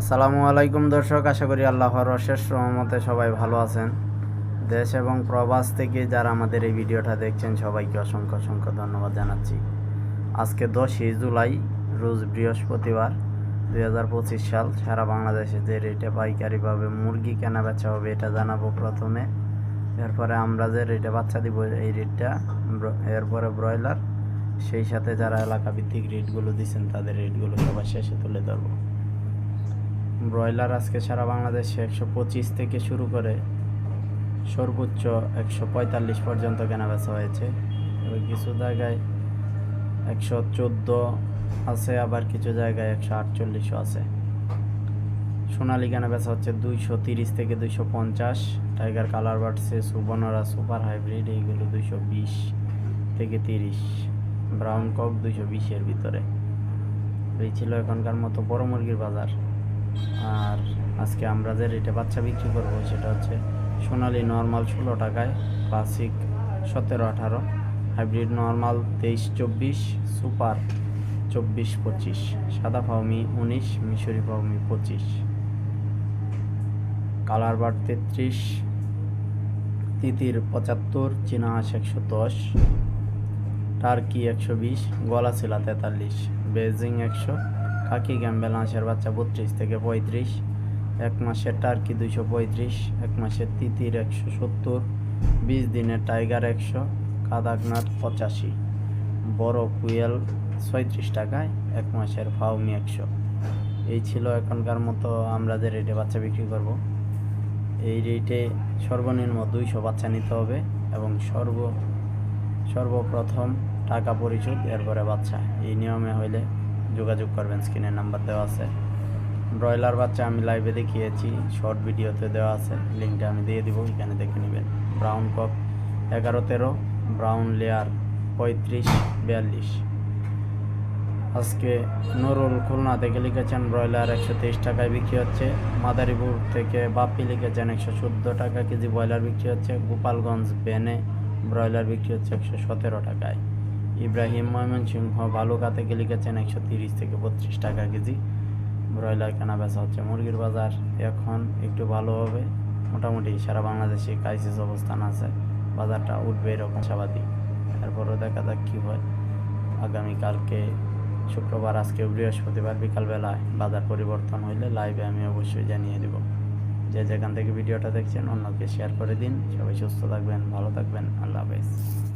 আসসালামু আলাইকুম দর্শক, আশা করি আল্লাহর অশেষ রহমতে সবাই ভালো আছেন। দেশ এবং প্রবাস থেকে যারা আমাদের এই ভিডিওটা দেখছেন, সবাইকে অসংখ্য অসংখ্য ধন্যবাদ জানাচ্ছি। আজকে দশই জুলাই, রোজ বৃহস্পতিবার, দুই হাজার পঁচিশ সাল। সারা বাংলাদেশে যে রেটে পাইকারিভাবে মুরগি কেনা বেচা হবে, এটা জানাব প্রথমে। এরপরে আমরা যে রেটে বাচ্চা দিব, এই রেটটা এরপরে ব্রয়লার। সেই সাথে যারা এলাকা ভিত্তিক রেটগুলো দিচ্ছেন, তাদের রেটগুলো সবার শেষে তুলে ধরবো। ব্রয়লার আজকে সারা বাংলাদেশে একশো পঁচিশ থেকে শুরু করে সর্বোচ্চ একশো পঁয়তাল্লিশ পর্যন্ত কেনা বেচা হয়েছে। এবার কিছু জায়গায় একশো চোদ্দ আছে, আবার কিছু জায়গায় একশো আটচল্লিশও আছে। সোনালি কেনা বেচা হচ্ছে দুইশো তিরিশ থেকে দুইশো পঞ্চাশ। টাইগার, কালার বাড়ছে সুবর্ণরা, সুপার হাইব্রিড, এইগুলো দুইশো বিশ থেকে তিরিশ। ব্রাউন কক দুইশো বিশের ভিতরে। এই ছিল এখনকার মতো বড় মুরগির বাজার। আর আজকে আমরা যে রেটে বাচ্চা বিক্রি করব সেটা হচ্ছে সোনালি নর্মাল ষোলো টাকায় ক্লাসিক সতেরো আঠারো হাইব্রিড নর্মাল তেইশ চব্বিশ সুপার চব্বিশ পঁচিশ, সাদা ফাউমি উনিশ, মিশরি ফাউমি পঁচিশ। কালার বার তেত্রিশ, তিতির পঁচাত্তর চীনা হাঁস একশো দশ টার্কি একশো বিশ গলা ছিলা তেতাল্লিশ বেজিং একশো কাকি গ্যাম্বেল হাঁসের বাচ্চা বত্রিশ থেকে পঁয়ত্রিশ। এক মাসের টার্কি দুইশো পঁয়ত্রিশ, এক মাসের তিতির একশো সত্তর, বিশ দিনের টাইগার একশো, কাদাকনাথ পঁচাশি। বড় কুয়েল ছয়ত্রিশ টাকায়, এক মাসের ফাউমি একশো। এই ছিল এখনকার মতো আমরা যে রেটে বাচ্চা বিক্রি করব। এই রেটে সর্বনিম্ন দুইশো বাচ্চা নিতে হবে এবং সর্ব, সর্বপ্রথম টাকা পরিশোধ, এরপরে বাচ্চা। এই নিয়মে হইলে যোগাযোগ করবেন স্ক্রিনের নাম্বার দেওয়া আছে। ব্রয়লার বাচ্চা আমি লাইভে দেখিয়েছি শর্ট ভিডিওতে দেওয়া আছে, লিঙ্কটা আমি দিয়ে দিব, এখানে দেখে নেবেন। ব্রাউন কক এগারো তেরো ব্রাউন লেয়ার পঁয়ত্রিশ, বিয়াল্লিশ। আজকে নুরুল খুলনা থেকে লিখেছেন, ব্রয়লার একশো তেইশ টাকায় বিক্রি হচ্ছে। মাদারীপুর থেকে বাপ্পি লিখেছেন, একশো চোদ্দ টাকা কেজি ব্রয়লার বিক্রি হচ্ছে। গোপালগঞ্জ, বেনে ব্রয়লার বিক্রি হচ্ছে একশো সতেরো টাকায়। ইব্রাহিম ময়মনসিংহ বালুকা থেকে লিখেছেন একশো তিরিশ থেকে বত্রিশ টাকা কেজি। ব্রয়লার কেনা বেচা হচ্ছে মুরগির বাজার। এখন একটু ভালো হবে। মোটামুটি সারা বাংলাদেশে ক্রাইসিস অবস্থান আছে। বাজারটা উঠবে এরকম আশাবাদী। তারপরও দেখা যাক কী হয়। আগামীকালকে শুক্রবার, আজকে বৃহস্পতিবার বিকালবেলায় বাজার পরিবর্তন হইলে লাইভে আমি অবশ্যই জানিয়ে দেব। যে যেখান থেকে ভিডিওটা দেখছেন অন্যকে শেয়ার করে দিন। সবাই সুস্থ থাকবেন, ভালো থাকবেন। আল্লাহ হাফেজ।